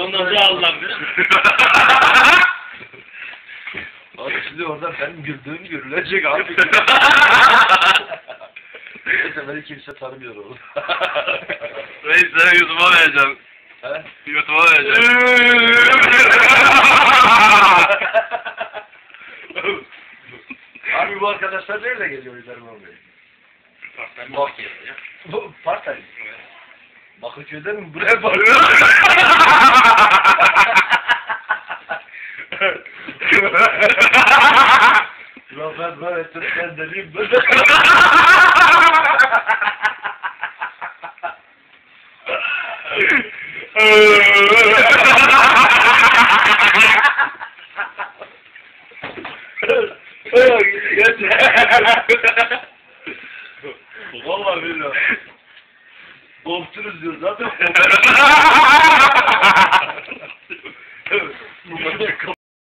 Sonunda bilir. Abi şimdi orada benim güldüğüm görülecek abi. Neyse beni kimse tanımıyor oğlum. Reis sana YouTube'a vereceğim. He? YouTube'a vereceğim. abi bu arkadaşlar nerede geliyor İlhan Bey? Bak ya. Bu Partay. Bakırköy'de mi? Buraya bak. Ulan ben ettim ben deliyim ben. Vallahi billahi. Korktunuz diyor zaten.